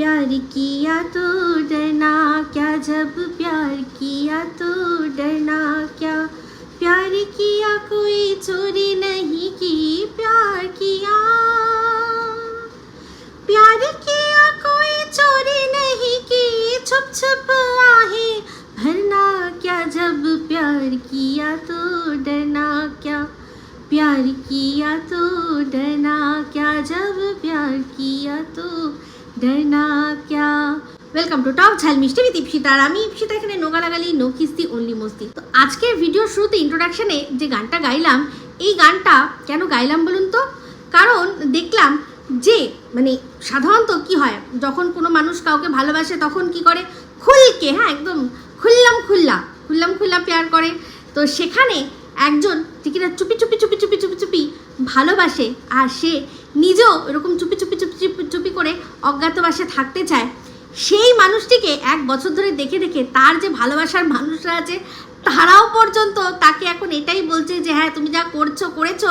प्यार किया तो डरना क्या? जब प्यार किया तो डरना क्या? प्यार किया, कोई चोरी नहीं की, प्यार किया। प्यार किया, कोई चोरी नहीं की, छुप छुप आहे। भरना क्या? जब प्यार किया तो डरना क्या? प्यार किया तो डरना क्या? जब प्यार किया तो ডরনা ক্যা ওয়েলকাম টু টপ ঝাল মিষ্টি উইথ ইপসিতা আর আমি ইপসিতা এখানে নোগালাগালি নো কিস্তি অনলি মস্তি তো আজকের ভিডিও শুরুতে ইন্ট্রোডাকশনে যে গানটা গাইলাম, এই গানটা কেন গাইলাম বলুন তো? কারণ দেখলাম যে মানে সাধারণত কি হয়, যখন কোনো মানুষ কাউকে ভালোবাসে তখন কি করে? খুলকে হ্যাঁ একদম খুললাম খুল্লা খুললাম খুল্লা পেয়ার করে। তো সেখানে একজন যে কিনা চুপি চুপি চুপি চুপি চুপি চুপি ভালোবাসে, আর সে নিজেও এরকম চুপি চুপি চুপি চুপি করে অজ্ঞাতবাসে থাকতে চায়। সেই মানুষটিকে এক বছর ধরে দেখে দেখে তার যে ভালোবাসার মানুষরা আছে, তারাও পর্যন্ত তাকে এখন এটাই বলছে যে হ্যাঁ তুমি যা করছ, করেছ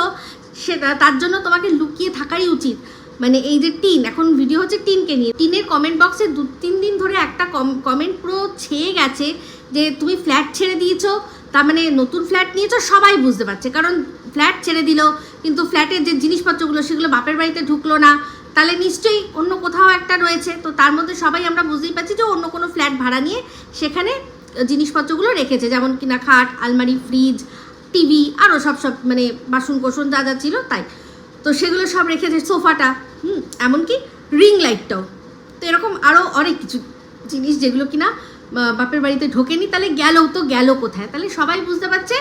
সে তার জন্য তোমাকে লুকিয়ে থাকাই উচিত। মানে এই যে টিন, এখন ভিডিও হচ্ছে টিনকে নিয়ে। টিনের কমেন্ট বক্সে দু তিন দিন ধরে একটা কমেন্ট পুরো ছেয়ে গেছে যে, তুমি ফ্ল্যাট ছেড়ে দিয়েছ, তার মানে নতুন ফ্ল্যাট নিয়েছো, সবাই বুঝতে পারছে। কারণ ফ্ল্যাট ছেড়ে দিল, কিন্তু ফ্ল্যাটের যে জিনিসপত্রগুলো, সেগুলো বাপের বাড়িতে ঢুকলো না। তাহলে নিশ্চয়ই অন্য কোথাও একটা রয়েছে। তো তার মধ্যে সবাই আমরা বুঝতেই পারছি যে অন্য কোনো ফ্ল্যাট ভাড়া নিয়ে সেখানে জিনিসপত্রগুলো রেখেছে। যেমন কিনা খাট আলমারি, ফ্রিজ, টিভি আরও সব সব মানে বাসন কোসন যা যা ছিল তাই। তো সেগুলো সব রেখেছে সোফাটা, হুম, এমনকি রিং লাইটটাও। তো এরকম আরও অনেক কিছু জিনিস যেগুলো কিনা বাপের বাড়িতে ঢোকেনি, তাহলে গেলও তো গেল কোথায়? তাহলে সবাই বুঝতে পারছে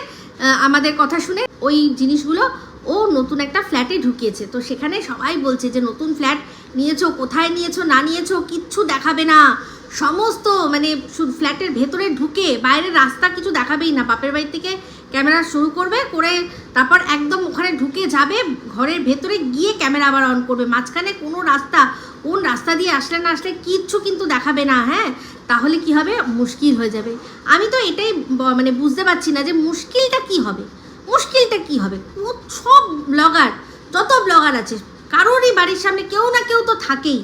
আমাদের কথা শুনে ওই জিনিসগুলো ও নতুন একটা ফ্ল্যাটে ঢুকিয়েছে। তো সেখানে সবাই বলছে যে, নতুন ফ্ল্যাট নিয়েছো, কোথায় নিয়েছো, না নিয়েছো, কিচ্ছু দেখাবে না। সমস্ত মানে ফ্ল্যাটের ভেতরে ঢুকে বাইরের রাস্তা কিছু দেখাবেই না। বাপের বাড়ি থেকে ক্যামেরা শুরু করবে, করে তারপর একদম ওখানে ঢুকে যাবে, ঘরের ভেতরে গিয়ে ক্যামেরা আবার অন করবে। মাঝখানে কোনো রাস্তা, কোন রাস্তা দিয়ে আসলে না আসলে কিচ্ছু কিন্তু দেখাবে না হ্যাঁ? তাহলে কি হবে? মুশকিল হয়ে যাবে। আমি তো এটাই মানে বুঝতে পারছি না যে, মুশকিলটা কি হবে? মুশকিলটা কি হবে? সব ব্লগার, যত ব্লগার আছে, কারোরই বাড়ির সামনে কেউ না কেউ তো থাকেই।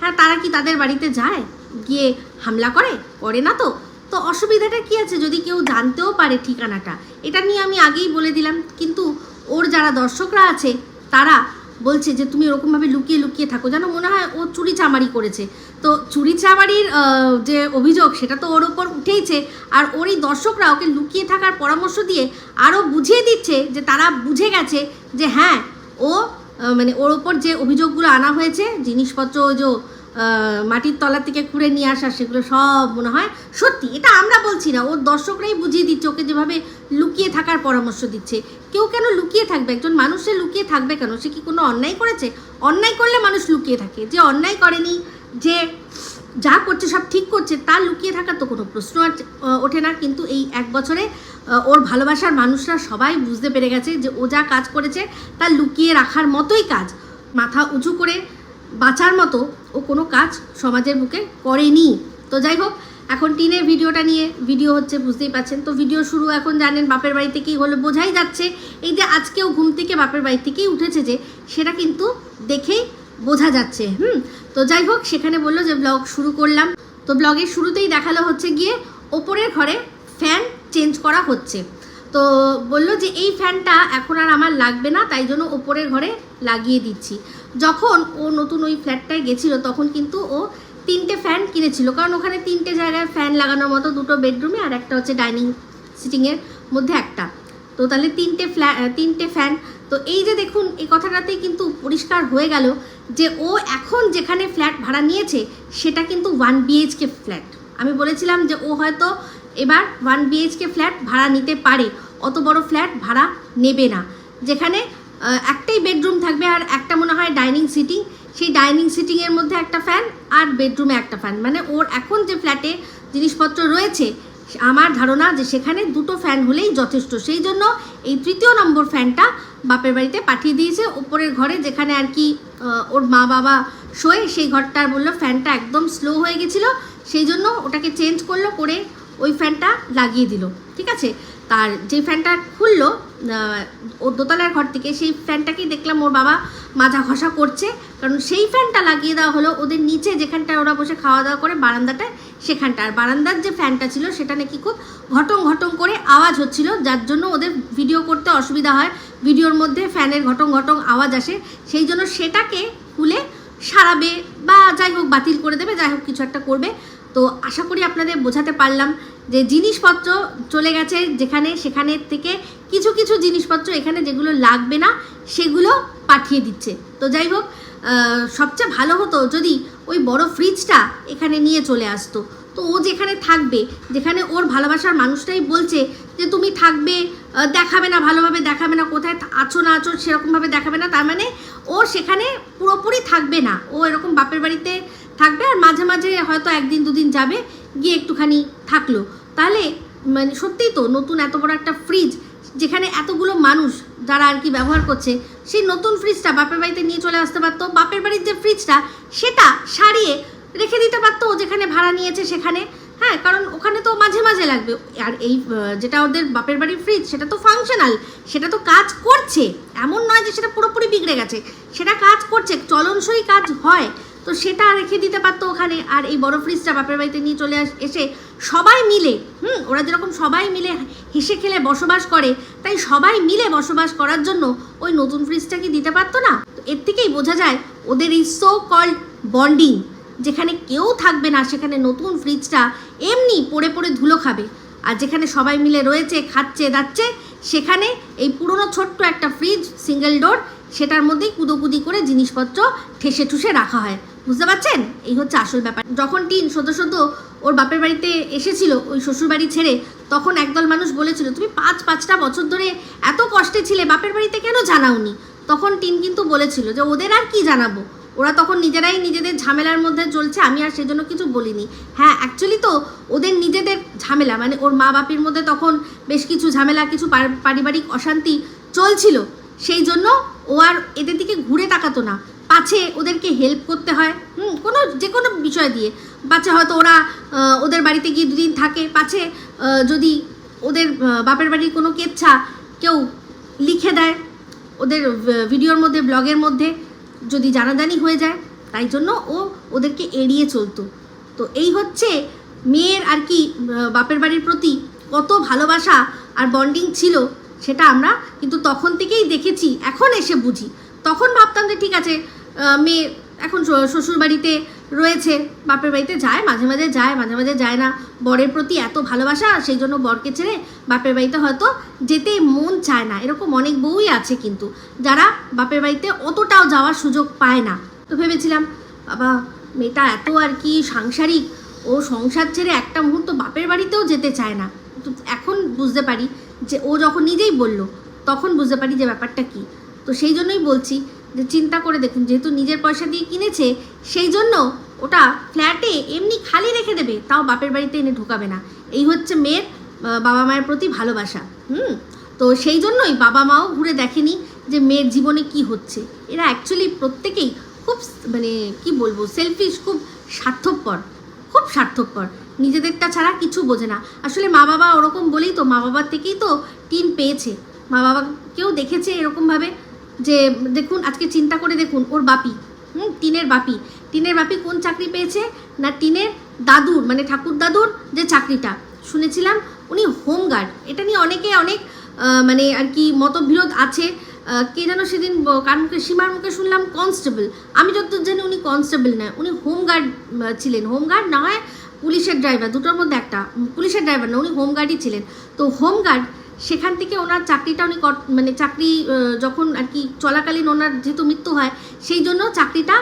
হ্যাঁ তারা কি তাদের বাড়িতে যায়? গিয়ে হামলা করে? করে না তো? তো অসুবিধাটা কি আছে যদি কেউ জানতেও পারে ঠিকানাটা? এটা নিয়ে আমি আগেই বলে দিলাম, কিন্তু ওর যারা দর্শকরা আছে, তারা বলছে যে তুমি এরকমভাবে লুকিয়ে লুকিয়ে থাকো। যেন মনে হয় ও চুরি চামারি করেছে। তো চুরি চামারির যে অভিযোগ, সেটা তো ওর ওপর উঠেইছে। আর ওর এই দর্শকরা ওকে লুকিয়ে থাকার পরামর্শ দিয়ে আরও বুঝিয়ে দিচ্ছে যে তারা বুঝে গেছে যে হ্যাঁ ও মানে ওর ওপর যে অভিযোগগুলো আনা হয়েছে, জিনিসপত্র যে মাটির তলা থেকে খুঁড়ে নিয়ে আসা সেগুলো সব মনে হয়। সত্যি, এটা আমরা বলছি না। ওর দর্শকরাই বুঝিয়ে দিচ্ছে, ওকে যেভাবে লুকিয়ে থাকার পরামর্শ দিচ্ছে। কেউ কেন লুকিয়ে থাকবে? একজন মানুষ লুকিয়ে থাকবে কেন? সে কি কোনো অন্যায় করেছে? অন্যায় করলে মানুষ লুকিয়ে থাকে। যে অন্যায় করেনি, যে যা করছে, সব ঠিক করছে তা লুকিয়ে থাকার তো কোনো প্রশ্ন আর ওঠে না। কিন্তু এই এক বছরে ওর ভালোবাসার মানুষরা সবাই বুঝতে পেরে গেছে যে ও যা কাজ করেছে, তা লুকিয়ে রাখার মতোই কাজ। মাথা উঁচু করে বাঁচার মতো ও কোনো কাজ সমাজের বুকে করেনি। তো যাই হোক, এখন টিনের ভিডিওটা নিয়ে ভিডিও হচ্ছে, বুঝতেই পাচ্ছেন তো ভিডিও শুরু এখন জানেন বাপের বাড়ি থেকেই হলো, বোঝাই যাচ্ছে। এই যে আজকেও ঘুম থেকে বাপের বাড়ি থেকেই উঠেছে যে, সেটা কিন্তু দেখেই বোঝা যাচ্ছে, হুম? তো যাই হোক, সেখানে বলল যে, ব্লগ শুরু করলাম। তো ব্লগের শুরুতেই দেখাল হচ্ছে গিয়ে, ওপরের ঘরে ফ্যান চেঞ্জ করা হচ্ছে। তো বলল যে, এই ফ্যানটা এখন আর আমার লাগবে না, তাই জন্য ওপরের ঘরে লাগিয়ে দিচ্ছি। যখন ও নতুন ওই ফ্ল্যাটটায় গেছিল, তখন কিন্তু ও তিনটে ফ্যান কিনেছিল। কারণ ওখানে তিনটে জায়গায় ফ্যান লাগানোর মতো দুটো বেডরুমে আর একটা হচ্ছে ডাইনিং সিটিংয়ের মধ্যে একটা। তো তাহলে তিনটে ফ্ল্যা তিনটে ফ্যান তো এই যে দেখুন, এই কথাটাতেই কিন্তু পরিষ্কার হয়ে গেল যে ও এখন যেখানে ফ্ল্যাট ভাড়া নিয়েছে, সেটা কিন্তু ওয়ান বিএইচকে ফ্ল্যাট আমি বলেছিলাম যে ও হয়তো এবার ওয়ান বিএইচকে ফ্ল্যাট ভাড়া নিতে পারে, অত বড় ফ্ল্যাট ভাড়া নেবে না। যেখানে একটাই বেডরুম থাকবে আর একটা মনে হয় ডাইনিং সিটিং সেই ডাইনিং সিটিংয়ের মধ্যে একটা ফ্যান আর বেডরুমে একটা ফ্যান মানে ওর এখন যে ফ্ল্যাটে জিনিসপত্র রয়েছে, আমার ধারণা যে সেখানে দুটো ফ্যান হলেই যথেষ্ট। সেই জন্য এই তৃতীয় নম্বর ফ্যানটা বাপের বাড়িতে পাঠিয়ে দিয়েছে। ওপরের ঘরে যেখানে আর কি ওর মা বাবা শোয়ে, সেই ঘরটার বলল ফ্যানটা একদম স্লো হয়ে গেছিল। সেই জন্য ওটাকে চেঞ্জ করল, করে ওই ফ্যানটা লাগিয়ে দিল। ঠিক আছে? তার যে ফ্যানটা খুললো ও দোতলার ঘর থেকে, সেই ফ্যানটাকেই দেখলাম ওর বাবা মাজা ঘষা করছে। কারণ সেই ফ্যানটা লাগিয়ে দেওয়া হলো ওদের নিচে যেখানটায় ওরা বসে খাওয়া দাওয়া করে, বারান্দাটায় সেখানটা। আর বারান্দার যে ফ্যানটা ছিল, সেটা নাকি খুব ঘটং ঘটং করে আওয়াজ হচ্ছিল, যার জন্য ওদের ভিডিও করতে অসুবিধা হয়। ভিডিওর মধ্যে ফ্যানের ঘটং ঘটং আওয়াজ আসে। সেই জন্য সেটাকে খুলে সারাবে বা যাই হোক বাতিল করে দেবে, যাই হোক কিছু একটা করবে। তো আশা করি আপনাদের বোঝাতে পারলাম। যে জিনিসপত্র চলে গেছে যেখানে, সেখানে থেকে কিছু কিছু জিনিসপত্র এখানে যেগুলো লাগবে না, সেগুলো পাঠিয়ে দিচ্ছে। তো যাই হোক সবচেয়ে ভালো হতো যদি ওই বড় ফ্রিজটা এখানে নিয়ে চলে আসতো। তো ও যেখানে থাকবে, যেখানে ওর ভালোবাসার মানুষটাই বলছে যে, তুমি থাকবে দেখাবে না, ভালোভাবে দেখাবে না, কোথায় আছো না আছো, সেরকমভাবে দেখাবে না। তার মানে ও সেখানে পুরোপুরি থাকবে না। ও এরকম বাপের বাড়িতে থাকবে আর মাঝে মাঝে হয়তো একদিন, দুদিন যাবে, গিয়ে একটুখানি থাকল। তাহলে মানে সত্যিই তো নতুন এত বড় একটা ফ্রিজ যেখানে এতগুলো মানুষ যারা আর কি ব্যবহার করছে, সেই নতুন ফ্রিজটা বাপের বাড়িতে নিয়ে চলে আসতে পারতো। বাপের বাড়ির যে ফ্রিজটা সেটা সারিয়ে রেখে দিতে পারতো যেখানে ভাড়া নিয়েছে সেখানে। হ্যাঁ কারণ ওখানে তো মাঝে মাঝে লাগবে। আর এই যেটা ওদের বাপের বাড়ির ফ্রিজ সেটা তো ফাংশনাল সেটা তো কাজ করছে। এমন নয় যে সেটা পুরোপুরি বিগড়ে গেছে। সেটা কাজ করছে, চলনসই কাজ হয়। তো সেটা রেখে দিতে পারতো ওখানে। আর এই বড় ফ্রিজটা বাপের বাড়িতে নিয়ে চলে এসে সবাই মিলে, হুম, ওরা যেরকম সবাই মিলে হেসে খেলে বসবাস করে, তাই সবাই মিলে বসবাস করার জন্য ওই নতুন ফ্রিজটা কি দিতে পারতো না? তো এর থেকেই বোঝা যায় ওদের এই সো কল্ড বন্ডিং যেখানে কেউ থাকবে না, সেখানে নতুন ফ্রিজটা এমনি পড়ে পড়ে ধুলো খাবে। আর যেখানে সবাই মিলে রয়েছে, খাচ্ছে, দাচ্ছে, সেখানে এই পুরনো ছোট্ট একটা ফ্রিজ সিঙ্গেল ডোর সেটার মধ্যেই কুদোকুদি করে জিনিসপত্র ঠেসে ঠুসে রাখা হয়। বুঝতে পারছেন? এই হচ্ছে আসল ব্যাপার। যখন টিন সদ্য সদ্য ওর বাপের বাড়িতে এসেছিল, ওই শ্বশুর বাড়ি ছেড়ে, তখন একদল মানুষ বলেছিল, তুমি পাঁচ, পাঁচটা বছর ধরে এত কষ্টে ছিলে, বাপের বাড়িতে কেন জানাওনি? তখন টিন কিন্তু বলেছিল যে, ওদের আর কি জানাব? ওরা তখন নিজেরাই নিজেদের ঝামেলার মধ্যে চলছে, আমি আর সেজন্য কিছু বলিনি। হ্যাঁ অ্যাকচুয়ালি তো ওদের নিজেদের ঝামেলা মানে ওর মা বাপির মধ্যে তখন বেশ কিছু ঝামেলা, কিছু পার- পারিবারিক অশান্তি চলছিল। সেই জন্য ও আর এদের দিকে ঘুরে তাকাতো না। পাছে ওদেরকে হেল্প করতে হয়। হুম, কোনো যে কোনো বিষয় দিয়ে। পাছে হয়তো ওরা ওদের বাড়িতে গিয়ে দুদিন থাকে। পাছে যদি ওদের বাপের বাড়ির কোনো কেচ্ছা কেউ লিখে দেয় ওদের ভিডিওর মধ্যে, ব্লগের মধ্যে, যদি জানাজানি হয়ে যায়, তাই জন্য ও ওদেরকে এড়িয়ে চলতো। তো এই হচ্ছে মেয়ের আর কি বাপের বাড়ির প্রতি কত ভালোবাসা আর বন্ডিং ছিল, সেটা আমরা কিন্তু তখন থেকেই দেখেছি। এখন এসে বুঝি। তখন ভাবতাম যে ঠিক আছে মেয়ে এখন শ্বশুর- বাড়িতে রয়েছে, বাপের বাড়িতে যায়, মাঝে মাঝে যায়, মাঝে মাঝে যায় না। বরের প্রতি এত ভালোবাসা, সেই জন্য বরকে ছেড়ে বাপের বাড়িতে হয়তো যেতে মন চায় না। এরকম অনেক বউই আছে কিন্তু, যারা বাপের বাড়িতে অতটাও যাওয়ার সুযোগ পায় না। তো ভেবেছিলাম, বাবা, মেয়েটা এত আর কি সাংসারিক, ও সংসার ছেড়ে একটা মুহূর্ত বাপের বাড়িতেও যেতে চায় না। তো এখন বুঝতে পারি যে ও যখন নিজেই বলল, তখন বুঝতে পারি যে ব্যাপারটা কি। তো সেই জন্যই বলছি যে চিন্তা করে দেখুন, যেহেতু নিজের পয়সা দিয়ে কিনেছে, সেই জন্য ওটা ফ্ল্যাটে এমনি খালি রেখে দেবে, তাও বাপের বাড়িতে এনে ঢোকাবে না। এই হচ্ছে মেয়ের বাবা মায়ের প্রতি ভালোবাসা, হুম? তো সেই জন্যই বাবা মাও ঘুরে দেখেনি যে মেয়ের জীবনে কি হচ্ছে। এরা অ্যাকচুয়ালি প্রত্যেকেই খুব মানে কি বলব সেলফিশ খুব স্বার্থপর খুব স্বার্থপর। নিজেদেরটা ছাড়া কিছু বোঝে না। আসলে মা বাবা ওরকম বলেই তো, মা বাবার থেকেই তো টিন পেয়েছে। মা বাবাকেও দেখেছে এরকমভাবে। যে দেখুন, আজকে চিন্তা করে দেখুন, ওর বাপি, হুম, টিনের বাপি। টিনের বাপি কোন চাকরি পেয়েছে? না টিনের দাদুর মানে ঠাকুর দাদুর যে চাকরিটা। শুনেছিলাম উনি হোমগার্ড এটা নিয়ে অনেকে অনেক মানে আর কি মতবিরোধ আছে। কে যেন সেদিন কার মুখে, সীমার মুখে শুনলাম কনস্টেবল। আমি যতদূর জানি উনি কনস্টেবল নয় উনি হোমগার্ড ছিলেন। হোমগার্ড না হয় পুলিশের ড্রাইভার, দুটোর মধ্যে একটা। পুলিশের ড্রাইভার না, উনি হোমগার্ডই ছিলেন। তো হোমগার্ড সেখান থেকে ওনার চাকরিটা উনি মানে চাকরি যখন আর কি চলাকালীন ওনার যেহেতু মৃত্যু হয়, সেই জন্য চাকরিটা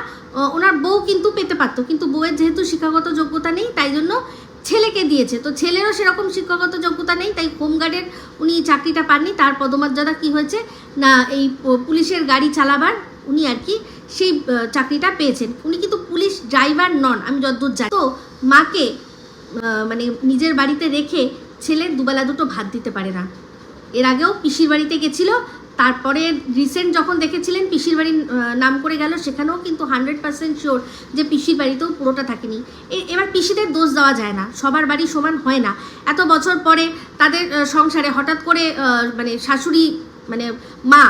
ওনার বউ কিন্তু পেতে পারতো। কিন্তু বউয়ের যেহেতু শিক্ষাগত যোগ্যতা নেই, তাই জন্য ছেলেকে দিয়েছে। তো ছেলেরও সেরকম শিক্ষাগত যোগ্যতা নেই, তাই হোমগার্ডের উনি চাকরিটা পাননি। তার পদমর্যাদা কি হয়েছে? না, এই পুলিশের গাড়ি চালাবার উনি আর কি সেই চাকরিটা পেয়েছেন। উনি কিন্তু পুলিশ ড্রাইভার নন, আমি যতদূর জানি। তো মাকে মানে নিজের বাড়িতে রেখে ছেলে দুবেলা দুটো ভাত দিতে পারে না। এর আগেও পিসির বাড়িতে গেছিল, তারপরে রিসেন্ট যখন দেখেছিলেন, পিসির বাড়ির নাম করে গেল, সেখানেও কিন্তু হান্ড্রেড পার্সেন্ট শিওর যে পিসির বাড়িতেও পুরোটা থাকেনি। এবার পিসিদের দোষ দেওয়া যায় না, সবার বাড়ি সমান হয় না। এত বছর পরে তাদের সংসারে হঠাৎ করে মানে শাশুড়ি মানে মা,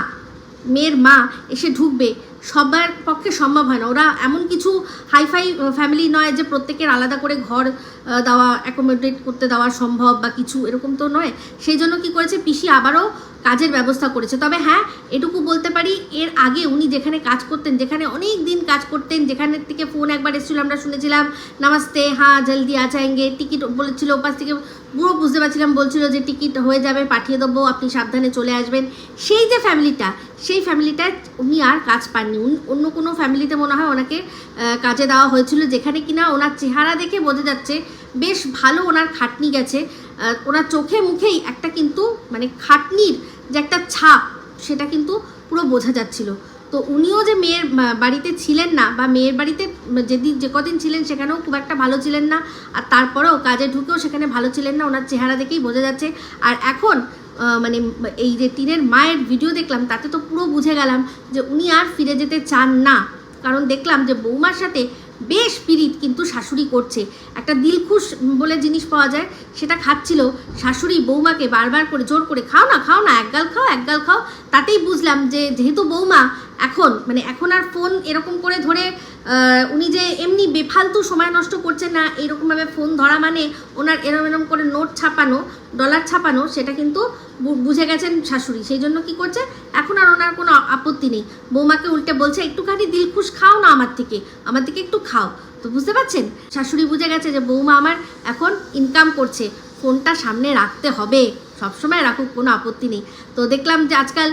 মেয়ের মা এসে ঢুকবে সবার পক্ষে সম্ভব হয় না। ওরা এমন কিছু হাইফাই ফ্যামিলি নয় যে প্রত্যেকের আলাদা করে ঘর দেওয়া অ্যাকোমোডেট করতে দেওয়া সম্ভব বা কিছু এরকম তো নয়। সেই জন্য কী করেছে, পিসি আবারও কাজের ব্যবস্থা করেছে। তবে হ্যাঁ এটুকু বলতে পারি, এর আগে উনি যেখানে কাজ করতেন, যেখানে অনেক দিন কাজ করতেন, যেখানে থেকে ফোন একবার এসেছিল, আমরা শুনেছিলাম, নামাস্তে হ্যাঁ জলদি আ যাएंगे টিকিট বলেছিল, ওপাশ থেকে পুরো বুঝতে পারছিলাম, বলছিল যে টিকিট হয়ে যাবে, পাঠিয়ে দেবো, আপনি সাবধানে চলে আসবেন। সেই যে ফ্যামিলিটা, সেই ফ্যামিলিটায় উনি আর কাজ পাননি। উনি- অন্য কোনো ফ্যামিলিতে মনে হয় ওনাকে কাজে দেওয়া হয়েছিল যেখানে কিনা ওনার চেহারা দেখে বোঝা যাচ্ছে বেশ ভালো ওনার খাটনি গেছে। ওনার চোখে মুখেই একটা কিন্তু মানে খাটনির যে একটা ছাপ, সেটা কিন্তু পুরো বোঝা যাচ্ছিল। তো উনিও যে মেয়ের বাড়িতে ছিলেন না বা মেয়ের বাড়িতে যেদিন যে কদিন ছিলেন সেখানেও খুব একটা ভালো ছিলেন না। আর তারপরেও কাজে ঢুকেও সেখানে ভালো ছিলেন না, ওনার চেহারা দেখেই বোঝা যাচ্ছে। আর এখন মানে এই যে টিনের মায়ের ভিডিও দেখলাম, তাতে তো পুরো বুঝে গেলাম যে উনি আর ফিরে যেতে চান না। কারণ দেখলাম যে বৌমার সাথে বেশ পিরিত কিন্তু শাশুড়ি করছে। একটা দিলখুশ বলে জিনিস পাওয়া যায়, সেটা খাচ্ছিল। শাশুড়ি বৌমাকে বারবার করে জোর করে, খাও না খাও না, একগাল খাও একগাল খাও। তাতেই বুঝলাম যে যেহেতু বৌমা এখন মানে এখন আর ফোন এরকম করে ধরে উনি যে এমনি বেফালতু সময় নষ্ট করছে না এরকমভাবে ফোন ধরা মানে ওনার এরম এরম করে নোট ছাপানো ডলার ছাপানো, সেটা কিন্তু বুঝে গেছেন শাশুড়ি। সেই জন্য কি করছে, এখন আর ওনার কোনো আপত্তি নেই। বৌমাকে উল্টে বলছে, একটুখানি দিলখুশ খাও না আমার থেকে আমার থেকে একটু খাও। তো বুঝতে পারছেন? শাশুড়ি বুঝে গেছে যে বৌমা আমার এখন ইনকাম করছে ফোনটা সামনে রাখতে হবে। সবসময় রাখুক, কোনো আপত্তি নেই। তো দেখলাম যে আজকাল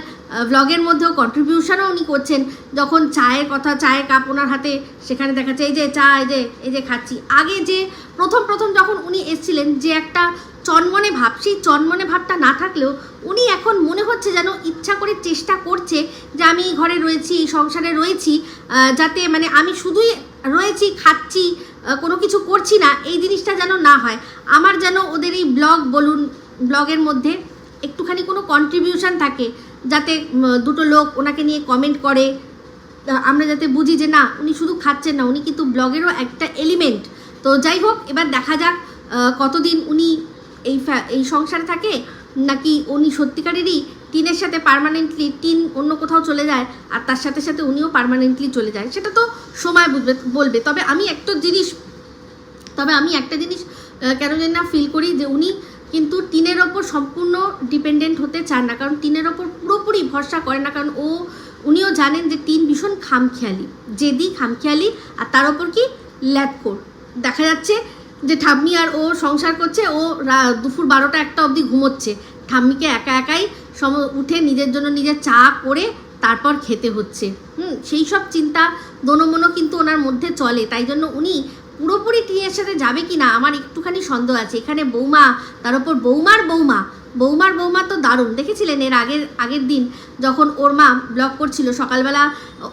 ব্লগের মধ্যেও কন্ট্রিবিউশনও উনি করছেন। যখন চায়ের কথা, চায়ের কাপ ওনার হাতে, সেখানে দেখাচ্ছে, এই যে চা, এই যে এই যে খাচ্ছি। আগে যে প্রথম প্রথম যখন উনি এসছিলেন, যে একটা চনমনে ভাব, সেই চনমনে ভাবটা না থাকলেও উনি এখন মনে হচ্ছে যেন ইচ্ছা করে চেষ্টা করছে যে আমি ঘরে রয়েছি, এই সংসারে রয়েছি যাতে মানে আমি শুধুই রয়েছি, খাচ্ছি কোনো কিছু করছি না, এই জিনিসটা যেন না হয়। আমার যেন ওদের এই ব্লগ বলুন ব্লগের মধ্যে একটুখানি কোনো কন্ট্রিবিউশন থাকে, যাতে দুটো লোক ওনাকে নিয়ে কমেন্ট করে আমরা যাতে বুঝি যে না, উনি শুধু খাচ্ছেন না, উনি কিন্তু ব্লগেরও একটা এলিমেন্ট তো যাই হোক, এবার দেখা যাক কতদিন উনি এই এই সংসারে থাকে, নাকি উনি সত্যিকারেরই টিনের সাথে পার্মানেন্টলি টিন অন্য কোথাও চলে যায়, আর তার সাথে সাথে উনিও পার্মানেন্টলি চলে যায়। সেটা তো সময় বুঝবে, বলবে। তবে আমি একটা জিনিস, তবে আমি একটা জিনিস কেন জানি না ফিল করি যে উনি কিন্তু টিনের ওপর সম্পূর্ণ ডিপেন্ডেন্ট হতে চান না। কারণ টিনের ওপর পুরোপুরি ভরসা করে না। কারণ ও, উনিও জানেন যে টিন ভীষণ খামখেয়ালি, জেদি খামখেয়ালি, আর তার ওপর কি? ল্যাদখোর দেখা যাচ্ছে যে ঠাম্মি আর ও সংসার করছে, ও দুপুর বারোটা একটা অবধি ঘুমোচ্ছে। ঠাম্মিকে একা একাই সম, উঠে নিজের জন্য নিজের চা করে তারপর খেতে হচ্ছে। হুম, সেই সব চিন্তা দোনোমনো কিন্তু ওনার মধ্যে চলে। তাই জন্য উনি পুরোপুরি টিনের সাথে যাবে কি না আমার একটুখানি সন্দেহ আছে। এখানে বৌমা, তার উপর বৌমার বৌমা বৌমার বৌমা তো দারুণ। দেখেছিলেন এর আগের আগের দিন যখন ওর মা ব্লগ করছিল, সকালবেলা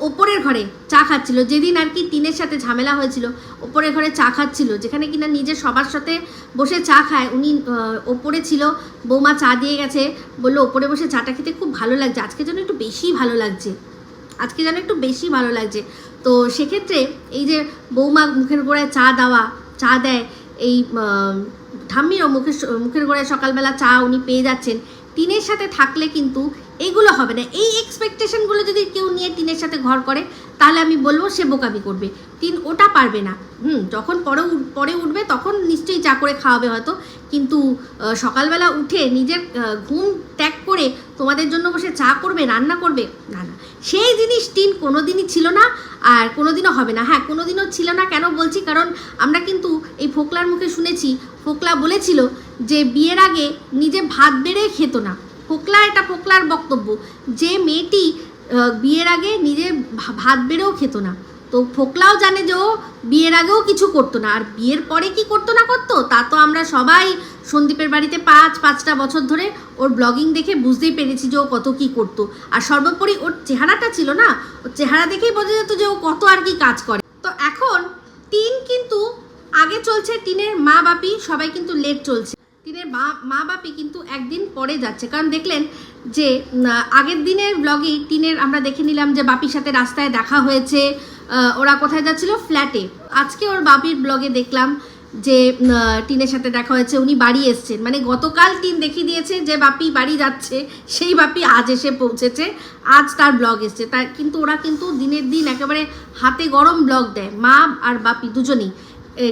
ওপরের ঘরে চা খাচ্ছিল, যেদিন আর কি টিনের সাথে ঝামেলা হয়েছিল, ওপরের ঘরে চা খাচ্ছিল, যেখানে কিনা নিজের সবার সাথে বসে চা খায়। উনি ওপরে ছিল, বৌমা চা দিয়ে গেছে, বলল ওপরে বসে চাটা খেতে খুব ভালো লাগছে, আজকে যেন একটু বেশি ভালো লাগছে। আজকে যেন একটু বেশি ভালো লাগছে। তো সেক্ষেত্রে এই যে বৌমা মুখের গোড়ায় চা দেওয়া, চা দেয়, এই ঠাম্মিরও মুখের মুখের গোড়ায় সকালবেলা চা উনি পেয়ে যাচ্ছেন, টিনের সাথে থাকলে কিন্তু এগুলো হবে না। এই এক্সপেকটেশনগুলো যদি কেউ নিয়ে টিনের সাথে ঘর করে, তাহলে আমি বলব সে বোকামি করবে। টিন ওটা পারবে না। হুম, যখন পরে পরে উঠবে তখন নিশ্চয়ই চা করে খাওয়াবে হয়তো। কিন্তু সকালবেলা উঠে নিজের ঘুম ত্যাগ করে তোমাদের জন্য বসে চা করবে, রান্না করবে? না না। সেই জিনিস টিন কোনোদিনই ছিল না আর কোনোদিনও হবে না। হ্যাঁ কোনোদিনও ছিল না কেন বলছি? কারণ আমরা কিন্তু এই ফোকলার মুখে শুনেছি, ফোকলা বলেছিল যে বিয়ের আগে নিজে ভাত বেড়ে খেত না। ফোকলা এটা ফোকলার বক্তব্য। যে মেয়েটি বিয়ের আগে নিজে ভাত বেড়েও খেত না। তো ফোকলাও জানে যে ও বিয়ের আগেও কিছু করতো না। আর বিয়ের পরে কি করতো না করতো? তা তো আমরা সবাই সন্দীপের বাড়িতে পাঁচ, পাঁচটা বছর ধরে ওর ব্লগিং দেখে বুঝতেই পেরেছি যে ও কত কি করতো। আর সর্বোপরি ওর চেহারাটা ছিল না, ওর চেহারা দেখেই বোঝা যেত যে ও কত আর কি কাজ করে। তো এখন টিন কিন্তু আগে চলছে, টিনের মা বাপি সবাই কিন্তু লেট চলছে। টিনের মা মা বাপি কিন্তু একদিন পরে যাচ্ছে। কারণ দেখলেন যে আগের দিনের ব্লগেই টিনের আমরা দেখে নিলাম যে বাপির সাথে রাস্তায় দেখা হয়েছে ওরা কোথায় যাচ্ছিল? ফ্ল্যাটে আজকে ওর বাপির ব্লগে দেখলাম যে টিনের সাথে দেখা হয়েছে, উনি বাড়ি এসছেন। মানে গতকাল টিন দেখিয়ে দিয়েছে যে, বাপি বাড়ি যাচ্ছে, সেই বাপি আজ এসে পৌঁছেছে, আজ তার ব্লগ এসছে। তার কিন্তু ওরা কিন্তু দিনের দিন একেবারে হাতে গরম ব্লগ দেয়, মা আর বাপি দুজনেই।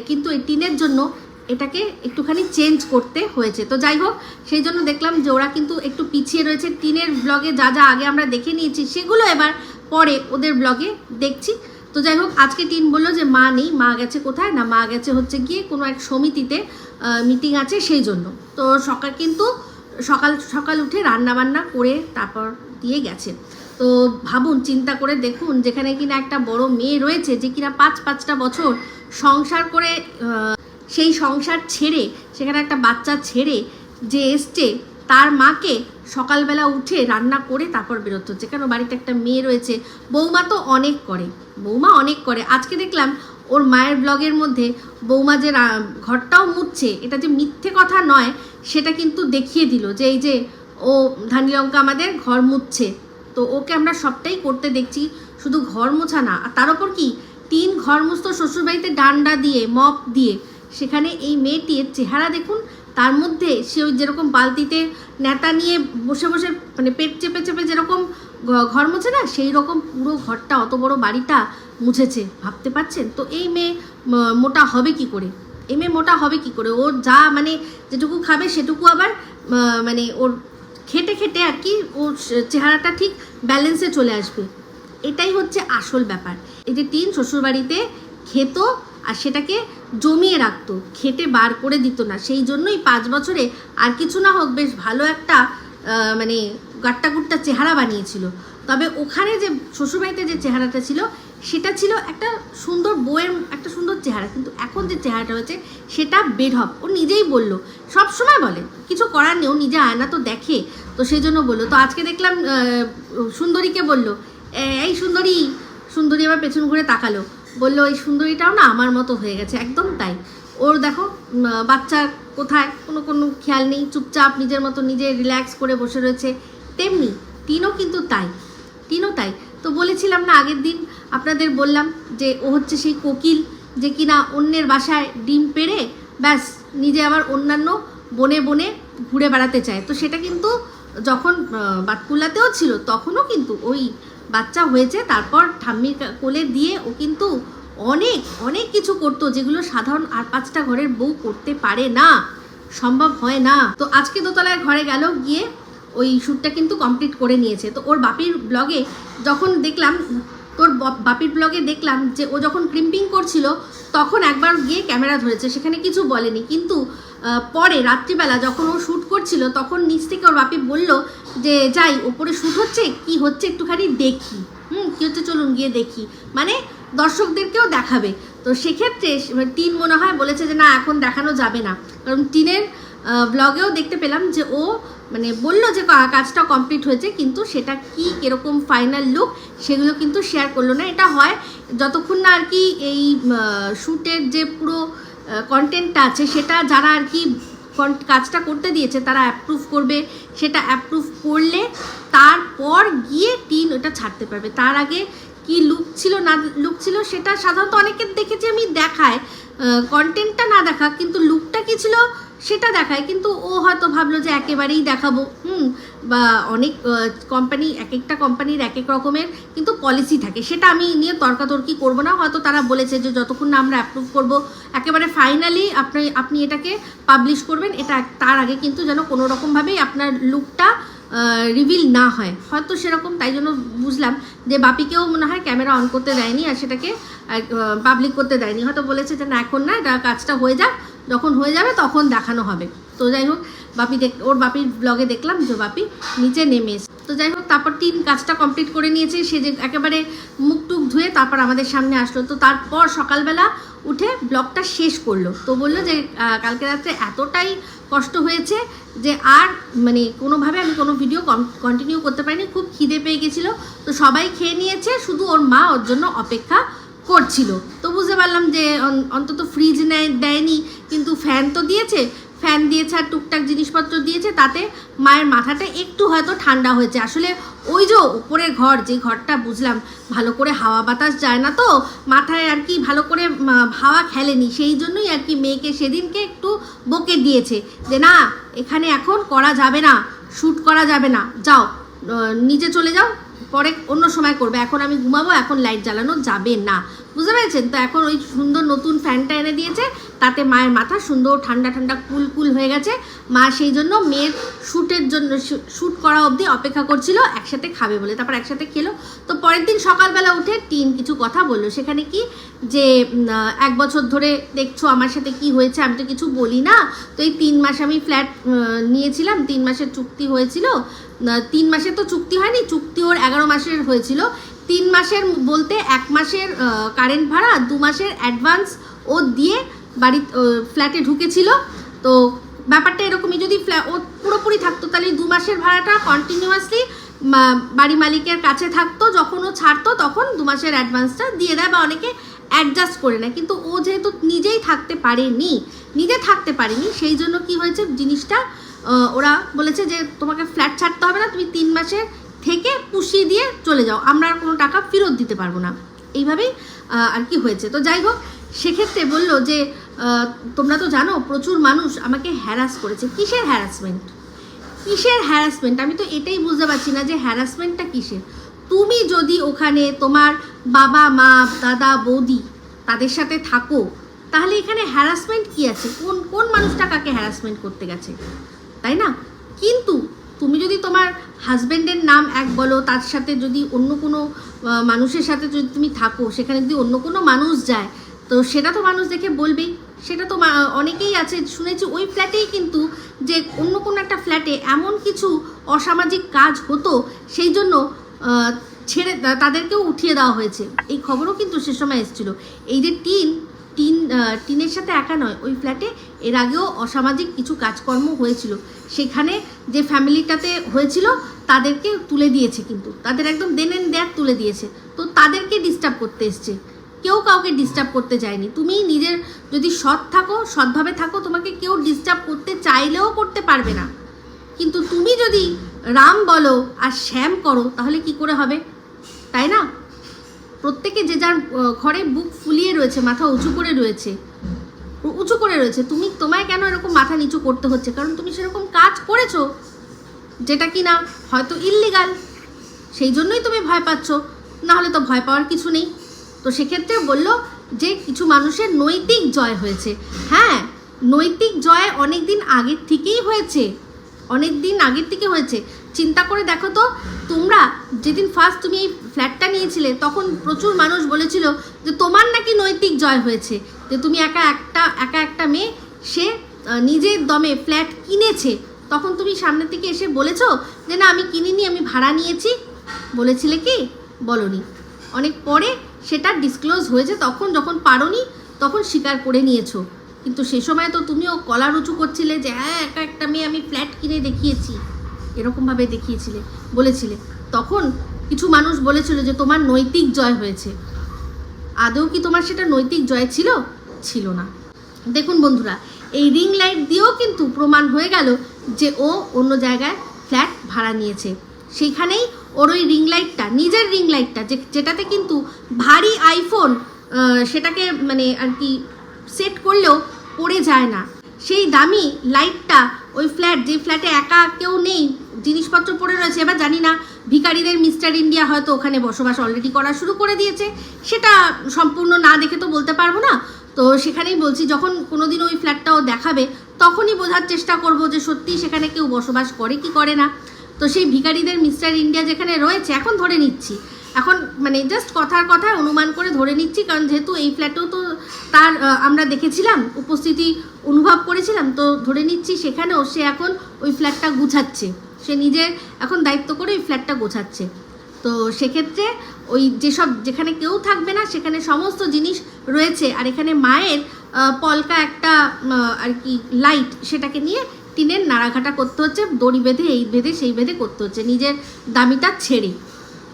কিন্তু এই টিনের জন্য এটাকে একটুখানি চেঞ্জ করতে হয়েছে। তো যাই হোক, সেই জন্য দেখলাম যে, ওরা কিন্তু একটু পিছিয়ে রয়েছে। টিনের ব্লগে যা যা আগে আমরা দেখে নিয়েছি, সেগুলো এবার পরে ওদের ব্লগে দেখছি। তো যাই হোক, আজকে টিন বলল যে মা নেই, মা গেছে কোথায়? না, মা গেছে হচ্ছে গিয়ে কোনো এক সমিতিতে মিটিং আছে সেই জন্য। তো সকাল কিন্তু, সকাল সকাল উঠে রান্না বান্না করে তারপর দিয়ে গেছে। তো ভাবুন, চিন্তা করে দেখুন, যেখানে কিনা একটা বড় মেয়ে রয়েছে, যে কিনা পাঁচ, পাঁচটা বছর সংসার করে সেই সংসার ছেড়ে, সেখানে একটা বাচ্চা ছেড়ে যে এসছে তার মাকে সকালবেলা উঠে রান্না করে তারপর বেরোতে হচ্ছে। কেন? বাড়িতে একটা মেয়ে রয়েছে। বৌমা তো অনেক করে। বৌমা অনেক করে। আজকে দেখলাম ওর মায়ের ব্লগের মধ্যে বৌমা যে ঘরটাও মুছছে, এটা যে মিথ্যে কথা নয়, সেটা কিন্তু দেখিয়ে দিল যে এই যে ও ধানি লঙ্কা আমাদের ঘর মুছছে। তো ওকে আমরা সবটাই করতে দেখছি, শুধু ঘর মোছা না। আর তার ওপর কি? তিন ঘর মুছতো শ্বশুরবাড়িতে ডান্ডা দিয়ে মপ দিয়ে। সেখানে এই মেয়েটির চেহারা দেখুন তার মধ্যে সে ওই যেরকম বালতিতে নেতা নিয়ে বসে বসে মানে পেট চেপে চেপে যেরকম ঘর মুছে না সেই রকম পুরো ঘরটা, অত বড় বাড়িটা মুছেছে। ভাবতে পারছেন? তো এই মেয়ে মোটা হবে কি করে? এই মেয়ে মোটা হবে কি করে? ওর যা মানে যেটুকু খাবে সেটুকু আবার মানে ওর খেটে খেটে আর কি ওর চেহারাটা ঠিক ব্যালেন্সে চলে আসবে। এটাই হচ্ছে আসল ব্যাপার। এই যে টিন শ্বশুরবাড়িতে খেত আর সেটাকে জমিয়ে রাখত, খেটে বার করে দিত না। সেই জন্যই পাঁচ বছরে আর কিছু না হোক বেশ ভালো একটা মানে গাট্টা গুট্টা চেহারা বানিয়েছিল। তবে ওখানে যে শ্বশুরবাড়িতে যে চেহারাটা ছিল, সেটা ছিল একটা সুন্দর বইয়ের একটা সুন্দর চেহারা। কিন্তু এখন যে চেহারাটা হয়েছে, সেটা বেঢপ। ও নিজেই বলল, সব সময় বলে, কিছু করার নেই, ও নিজে আয়না তো দেখে। তো সেই জন্য বলল, তো আজকে দেখলাম সুন্দরীকে বলল এই সুন্দরী সুন্দরী আবার পেছন ঘুরে তাকালো। বলল ওই সুন্দরীটাও না আমার মতো হয়ে গেছে। একদম তাই। ওর দেখো উম, বাচ্চার কোথায়? কোনো কোনো খেয়াল নেই চুপচাপ নিজের মতো নিজে রিল্যাক্স করে বসে রয়েছে। তেমনি টিনও কিন্তু তাই টিনও তাই। তো বলেছিলাম না আগের দিন আপনাদের বললাম যে ও হচ্ছে সেই কোকিল যে কিনা অন্যের বাসায় ডিম পেড়ে ব্যাস নিজে আবার অন্যান্য বনে বনে ঘুরে বেড়াতে চায়। তো সেটা কিন্তু যখন আহ, বাতকুল্লাতেও ছিল তখনও কিন্তু ওই বাচ্চা হয়েছে, তারপর ঠাম্মির কোলে দিয়ে ও কিন্তু অনেক অনেক কিছু করতো যেগুলো সাধারণ আর পাঁচটা ঘরের বউ করতে পারে না, সম্ভব হয় না। তো আজকে দোতলায় ঘরে গেল, গিয়ে ওই শ্যুটটা কিন্তু কমপ্লিট করে নিয়েছে। তো ওর বাপির ব্লগে যখন দেখলাম, তোর বাপির ব্লগে দেখলাম যে ও যখন ক্রিম্পিং করছিল, তখন একবার গিয়ে ক্যামেরা ধরেছে, সেখানে কিছু বলেনি। কিন্তু পরে রাত্রিবেলা যখন ও শ্যুট করছিল, তখন নিচ থেকে ওর বাপি বলল যে, যাই, ওপরে শ্যুট হচ্ছে, কি হচ্ছে একটুখানি দেখি। হুম, কী হচ্ছে চলুন গিয়ে দেখি। মানে দর্শকদেরকেও দেখাবে। তো সেক্ষেত্রে টিন মনে হয় বলেছে যে, না, এখন দেখানো যাবে না। কারণ টিনের ব্লগেও দেখতে পেলাম যে, ও মানে বলল যে কাজটা কমপ্লিট হয়েছে, কিন্তু সেটা কি, কীরকম ফাইনাল লুক সেগুলো কিন্তু শেয়ার করল না। এটা হয় যতক্ষণ না আর কি এই শ্যুটের যে পুরো কন্টেন্টটা আছে, সেটা যারা আর কি কাজটা করতে দিয়েছে, তারা অ্যাপ্রুভ করবে। সেটা অ্যাপ্রুভ করলে তারপর গিয়ে টিন ওটা ছাড়তে পারবে। তার আগে কি লুক ছিল, না লুক ছিল, সেটা সাধারণত অনেকের দেখেছি আমি দেখায়। কন্টেন্টটা না দেখা, কিন্তু লুকটা কি ছিল? সেটা দেখায়, কিন্তু ও হয়তো ভাবলো যে একেবারেই দেখাবো। হুম, বা অনেক কোম্পানি এক একটা কোম্পানির এক এক রকমের কিন্তু পলিসি থাকে। সেটা আমি নিয়ে তর্কাতর্কি করব না। হয়তো তারা বলেছে যে যতক্ষণ না আমরা অ্যাপ্রুভ করব, একেবারে ফাইনালি আপনি আপনি এটাকে পাবলিশ করবেন। এটা তার আগে কিন্তু যেন কোনো রকমভাবেই আপনার লুকটা রিভিল না হয়। হয়তো সেরকম, তাই জন্য বুঝলাম যে বাপিকেও মনে হয় ক্যামেরা অন করতে দেয়নি আর সেটাকে পাবলিক করতে দেয়নি। হয়তো বলেছে যে না, এখন না, এটা কাজটা হয়ে যাক। যখন হয়ে যাবে তখন দেখানো হবে। তো যাই হোক, বাপি দেখ, ওর বাপির ব্লগে দেখলাম যে বাপি নিচে নেমে এসে তো যাই হোক, তারপর টিন কাজটা কমপ্লিট করে নিয়েছে। সে যে একেবারে মুখ টুক ধুয়ে তারপর আমাদের সামনে আসলো। তো তারপর সকালবেলা উঠে ব্লগটা শেষ করল। তো বলল যে কালকে রাত্রে এতটাই কষ্ট হয়েছে যে আর মানে কোনোভাবে আমি কোনো ভিডিও কন্টিনিউ করতে পারিনি। খুব খিদে পেয়ে গেছিল। তো সবাই খেয়ে নিয়েছে, শুধু ওর মা, ওর জন্য অপেক্ষা করছিল। তো বুঝতে পারলাম যে অন্তত ফ্রিজ নেয়, দেয়নি, কিন্তু ফ্যান তো দিয়েছে। ফ্যান দিয়েছে আর টুকটাক জিনিসপত্র দিয়েছে, তাতে মায়ের মাথাটা একটু হয়তো ঠান্ডা হয়েছে। আসলে ওই যে উপরের ঘর, যে ঘরটা বুঝলাম, ভালো করে হাওয়া বাতাস যায় না তো, মাথায় আর কি ভালো করে হাওয়া খেলেনি। সেই জন্যই আর কি মেয়েকে সেদিনকে একটু বকে দিয়েছে যে, না, এখানে এখন করা যাবে না শ্যুট করা যাবে না। যাও নিচে চলে যাও পরে অন্য সময় করবে। এখন আমি ঘুমাবো এখন লাইট জ্বালানো যাবে না। বুঝতে পেরেছেন? তো এখন ওই সুন্দর নতুন ফ্যানটা এনে দিয়েছে, তাতে মায়ের মাথা সুন্দর ঠান্ডা ঠান্ডা কুল কুল হয়ে গেছে। মা সেই জন্য মেয়ের শ্যুটের জন্য শ্যুট করা অবধি অপেক্ষা করছিল, একসাথে খাবে বলে। তারপর একসাথে খেলো। তো পরের দিন সকালবেলা উঠে টিন কিছু কথা বলল। সেখানে কি যে এক বছর ধরে দেখছ আমার সাথে কি হয়েছে, আমি তো কিছু বলি না। তো এই তিন মাস আমি ফ্ল্যাট নিয়েছিলাম। তিন মাসের চুক্তি হয়েছিল। তিন মাসের তো চুক্তি হয়নি, চুক্তি ওর এগারো মাসের হয়েছিল। তিন মাসের বলতে এক মাসের কারেন্ট ভাড়া, দু মাসের অ্যাডভান্স ও দিয়ে বাড়ি ফ্ল্যাটে ঢুকেছিল। তো ব্যাপারটা এরকমই, যদি ও পুরোপুরি থাকতো, তাহলে দু মাসের ভাড়াটা কন্টিনিউয়াসলি বাড়ি মালিকের কাছে থাকতো, যখন ও ছাড়তো, তখন দু মাসের অ্যাডভান্সটা দিয়ে দেয় বা অনেকে অ্যাডজাস্ট করে নেয়। কিন্তু ও যেহেতু নিজেই থাকতে পারেনি, নিজে থাকতে পারেনি, সেই জন্য কি হয়েছে, জিনিসটা ওরা বলেছে যে তোমাকে ফ্ল্যাট ছাড়তে হবে না, তুমি তিন মাসের থেকে পুষিয়ে দিয়ে চলে যাও। আমরা আর কোনো টাকা ফেরত দিতে পারব না। এইভাবেই আর কি হয়েছে। তো যাই হোক, সেক্ষেত্রে বলল যে তোমরা তো জানো, প্রচুর মানুষ আমাকে হ্যারাস করেছে। কিসের হ্যারাসমেন্ট কিসের হ্যারাসমেন্ট আমি তো এটাই বুঝতে পারছি না যে হ্যারাসমেন্টটা কিসের? তুমি যদি ওখানে তোমার বাবা, মা, দাদা, বৌদি তাদের সাথে থাকো, তাহলে এখানে হ্যারাসমেন্ট কি আছে? কোন কোন মানুষটা কাকে হ্যারাসমেন্ট করতে গেছে? তাই না? কিন্তু তুমি যদি তোমার হাজব্যান্ডের নাম এক বলো, তার সাথে যদি অন্য কোনো মানুষের সাথে যদি তুমি থাকো, সেখানে যদি অন্য কোনো মানুষ যায়, তো সেটা তো মানুষ দেখে বলবেই। সেটা তো অনেকেই আছে, শুনেছি ওই ফ্ল্যাটেই কিন্তু যে অন্য কোনো একটা ফ্ল্যাটে এমন কিছু অসামাজিক কাজ হতো, সেই জন্য ছেড়ে, তাদেরকেও উঠিয়ে দেওয়া হয়েছে। এই খবরও কিন্তু সে সময় এসেছিল। এই যে টিন টিন টিনের সাথে একা নয়, ওই ফ্ল্যাটে এর আগেও অসামাজিক কিছু কাজকর্ম হয়েছিল। সেখানে যে ফ্যামিলিটাতে হয়েছিল, তাদেরকে তুলে দিয়েছে কিন্তু। তাদের একদম দেন এন্ড দেয়ার তুলে দিয়েছে। তো তাদেরকে ডিস্টার্ব করতে এসছে। কেউ কাউকে ডিস্টার্ব করতে যায়নি। তুমি নিজের যদি সৎ থাকো, সৎভাবে থাকো, তোমাকে কেউ ডিস্টার্ব করতে চাইলেও করতে পারবে না। কিন্তু তুমি যদি রাম বলো আর শ্যাম করো, তাহলে কি করে হবে? তাই না? প্রত্যেকে যে যার ঘরে বুক ফুলিয়ে রয়েছে, মাথা উঁচু করে রয়েছে, উঁচু করে রয়েছে, তুমি তোমায় কেন এরকম মাথা নিচু করতে হচ্ছে? কারণ তুমি সেরকম কাজ করেছ, যেটা কি না হয়তো ইল্লিগাল সেই জন্যই তুমি ভয় পাচ্ছ। না হলে তো ভয় পাওয়ার কিছু নেই। তো সেক্ষেত্রে বলল যে কিছু মানুষের নৈতিক জয় হয়েছে। হ্যাঁ নৈতিক জয় অনেক দিন আগের থেকেই হয়েছে। অনেক দিন আগের থেকে হয়েছে। চিন্তা করে দেখো তো, তোমরা যেদিন ফার্স্ট তুমি এই ফ্ল্যাটটা নিয়েছিলে, তখন প্রচুর মানুষ বলেছিল যে তোমার নাকি নৈতিক জয় হয়েছে, যে তুমি একা একটা একা একটা মেয়ে, সে নিজের দমে ফ্ল্যাট কিনেছে। তখন তুমি সামনের থেকে এসে বলেছ যে না, আমি কিনিনি, আমি ভাড়া নিয়েছি। বলেছিলে কি? বলনি। অনেক পরে সেটা ডিসক্লোজ হয়েছে, তখন যখন পারোনি, তখন স্বীকার করে নিয়েছো। কিন্তু সে সময় তো তুমিও কলার উঁচু করছিলে যে হ্যাঁ একা একটা মেয়ে আমি ফ্ল্যাট কিনে দেখিয়েছি। এরকমভাবে দেখিয়েছিলে, বলেছিলে। তখন কিছু মানুষ বলেছিল যে তোমার নৈতিক জয় হয়েছে। আদৌ কি তোমার সেটা নৈতিক জয় ছিল? ছিল না। দেখুন বন্ধুরা, এই রিং লাইট দিয়েও কিন্তু প্রমাণ হয়ে গেল যে ও অন্য জায়গায় ফ্ল্যাট ভাড়া নিয়েছে। সেইখানেই ওর ওই রিং লাইটটা, নিজের রিং লাইটটা, যে যেটাতে কিন্তু ভারী আইফোন সেটাকে মানে আর কি সেট করলেও পড়ে যায় না। সেই দামি লাইটটা ওই ফ্ল্যাট যে ফ্ল্যাটে একা কেউ নেই, জিনিসপত্র পড়ে রয়েছে। এবার জানি না, ভিখারিদের মিস্টার ইন্ডিয়া হয়তো ওখানে বসবাস অলরেডি করা শুরু করে দিয়েছে। সেটা সম্পূর্ণ না দেখে তো বলতে পারব না। তো সেখানেই বলছি, যখন কোনোদিন ওই ফ্ল্যাটটাও দেখাবে, তখনই বোঝার চেষ্টা করব যে সত্যিই সেখানে কেউ বসবাস করে কি করে না। তো সেই ভিখারিদের মিস্টার ইন্ডিয়া যেখানে রয়েছে, এখন ধরে নিচ্ছি। এখন মানে জাস্ট কথার কথায় অনুমান করে ধরে নিচ্ছি, কারণ যেহেতু এই ফ্ল্যাটেও তো তার আমরা দেখেছিলাম, উপস্থিতি অনুভব করেছিলাম, তো ধরে নিচ্ছি সেখানেও সে এখন ওই ফ্ল্যাটটা গুছাচ্ছে। সে নিজের এখন দায়িত্ব করে ওই ফ্ল্যাটটা গোছাচ্ছে। তো সেক্ষেত্রে ওই যেসব, যেখানে কেউ থাকবে না, সেখানে সমস্ত জিনিস রয়েছে। আর এখানে মায়ের পলকা একটা আর কি লাইট সেটাকে নিয়ে টিনের নাড়াঘাটা করতে হচ্ছে, দড়ি বেঁধে এই বেঁধে সেই বেঁধে করতে হচ্ছে। নিজের দামিটা ছেড়ে।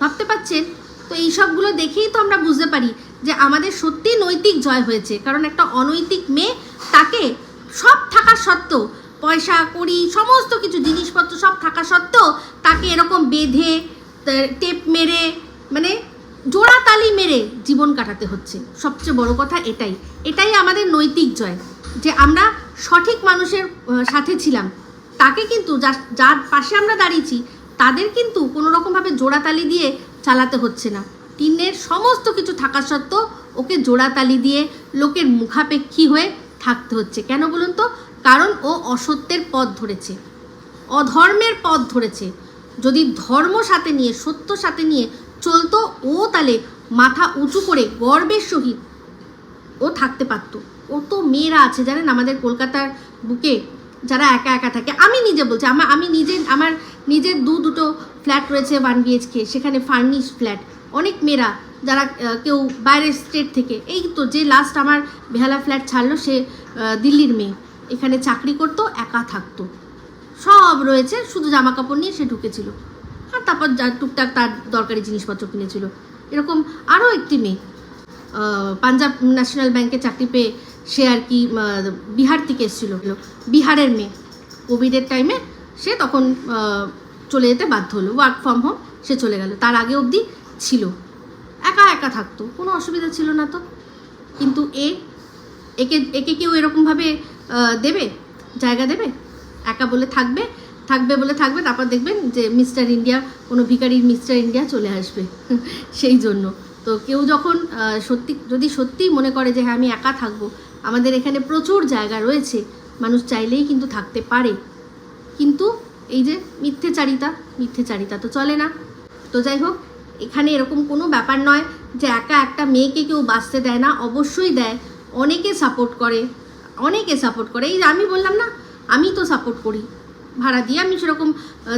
ভাবতে পারছেন? তো এই সবগুলো দেখেই তো আমরা বুঝতে পারি যে আমাদের সত্যি নৈতিক জয় হয়েছে। কারণ একটা অনৈতিক মেয়ে, তাকে সব থাকা সত্ত্বেও, পয়সা, কড়ি, সমস্ত কিছু, জিনিসপত্র সব থাকা সত্ত্বেও, তাকে এরকম বেঁধে টেপ মেরে মানে জোড়া তালি মেরে জীবন কাটাতে হচ্ছে। সবচেয়ে বড় কথা এটাই। এটাই আমাদের নৈতিক জয়, যে আমরা সঠিক মানুষের সাথে ছিলাম। তাকে কিন্তু যার পাশে আমরা দাঁড়িয়েছি তাদের কিন্তু কোনো রকমভাবে জোড়াতালি দিয়ে চালাতে হচ্ছে না। টিনের সমস্ত কিছু থাকা সত্ত্বেও ওকে জোড়াতালি দিয়ে লোকের মুখাপেক্ষী হয়ে থাকতে হচ্ছে। কেন বলুন তো? কারণ ও অসত্যের পথ ধরেছে। অধর্মের পথ ধরেছে। যদি ধর্ম সাথে নিয়ে, সত্য সাথে নিয়ে চলতো, ও তাহলে মাথা উঁচু করে গর্বের সহিত ও থাকতে পারতো। তো মেয়েরা আছে জানেন আমাদের কলকাতার বুকে। যারা একা একা থাকে, আমি নিজে বলছি আমার আমি নিজে, আমার নিজের দু দুটো ফ্ল্যাট রয়েছে ওয়ান বিএইচকে সেখানে ফার্নিশ ফ্ল্যাট অনেক মেয়েরা যারা কেউ বাইরের স্টেট থেকে, এই তো যে লাস্ট আমার বেহালা ফ্ল্যাট ছাড়লো, সে দিল্লির মেয়ে। এখানে চাকরি করতো, একা থাকতো। সব রয়েছে, শুধু জামা কাপড় নিয়ে সে ঢুকেছিল। আর তারপর যা, টুকটাক তার দরকারি জিনিসপত্র কিনেছিল। এরকম আরও একটি মেয়ে পাঞ্জাব ন্যাশনাল ব্যাংকে চাকরি পেয়ে সে আর কি বিহার থেকে এসেছিল। বিহারের মেয়ে। কোভিডের টাইমে সে তখন চলে যেতে বাধ্য হলো। ওয়ার্ক ফ্রম হোম সে চলে গেল। তার আগে অবধি ছিল। একা একা থাকতো। কোনো অসুবিধা ছিল না তো। কিন্তু এ, একে একে কেউ এরকমভাবে দেবে? জায়গা দেবে? একা বলে থাকবে? থাকবে বলে থাকবে? তারপর দেখবেন যে মিস্টার ইন্ডিয়া কোনো ভিকারির মিস্টার ইন্ডিয়া চলে আসবে। সেই জন্য। তো কেউ যখন সত্যি, যদি সত্যিই মনে করে যে হ্যাঁ আমি একা থাকব আমাদের এখানে প্রচুর জায়গা রয়েছে। মানুষ চাইলেই কিন্তু থাকতে পারে। কিন্তু এই যে মিথ্যেচারিতা মিথ্যেচারিতা তো চলে না। তো যাই হোক, এখানে এরকম কোনো ব্যাপার নয় যে একা একটা মেয়েকে কেউ বাঁচতে দেয় না, অবশ্যই দেয়। অনেকে সাপোর্ট করে, অনেকে সাপোর্ট করে। এই যে আমি বললাম না, আমি তো সাপোর্ট করি। ভাড়া দিই আমি সেরকম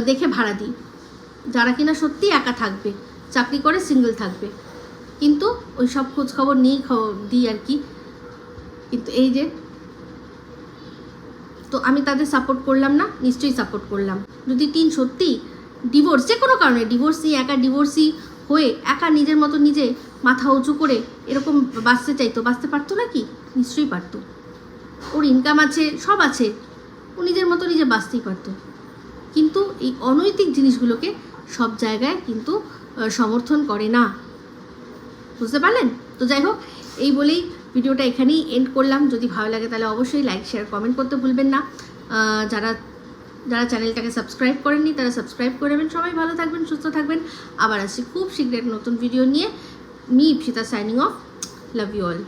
দেখে ভাড়া দিই। যারা কিনা সত্যি একা থাকবে, চাকরি করে সিঙ্গেল থাকবে। কিন্তু ওই সব খোঁজখবর নিয়েই খবর দিই আর কি। কিন্তু এই যে। তো আমি তাদের সাপোর্ট করলাম না, নিশ্চয়ই সাপোর্ট করলাম। যদি তিন সত্যি ডিভোর্স যে কোনো কারণে ডিভোর্সি একা ডিভোর্সি হয়ে একা নিজের মতো নিজে মাথা উঁচু করে এরকম বাঁচতে চাইতো, বাঁচতে পারতো নাকি? নিশ্চয়ই পারতো। ওর ইনকাম আছে, সব আছে, ও নিজের মতো নিজে বাঁচতেই পারতো। কিন্তু এই অনৈতিক জিনিসগুলোকে সব জায়গায় কিন্তু সমর্থন করে না। বুঝতে পারলেন? তো যাই হোক, এই বলেই ভিডিওটা এখানেই এন্ড করলাম। যদি ভালো লাগে তাহলে অবশ্যই লাইক শেয়ার কমেন্ট করতে ভুলবেন না। যারা যারা চ্যানেলটাকে সাবস্ক্রাইব করেননি, তারা সাবস্ক্রাইব করে নেবেন। সবাই ভালো থাকবেন, সুস্থ থাকবেন। আবার আসি খুব শীঘ্র নতুন ভিডিও নিয়ে। Me Ipsita signing off love you all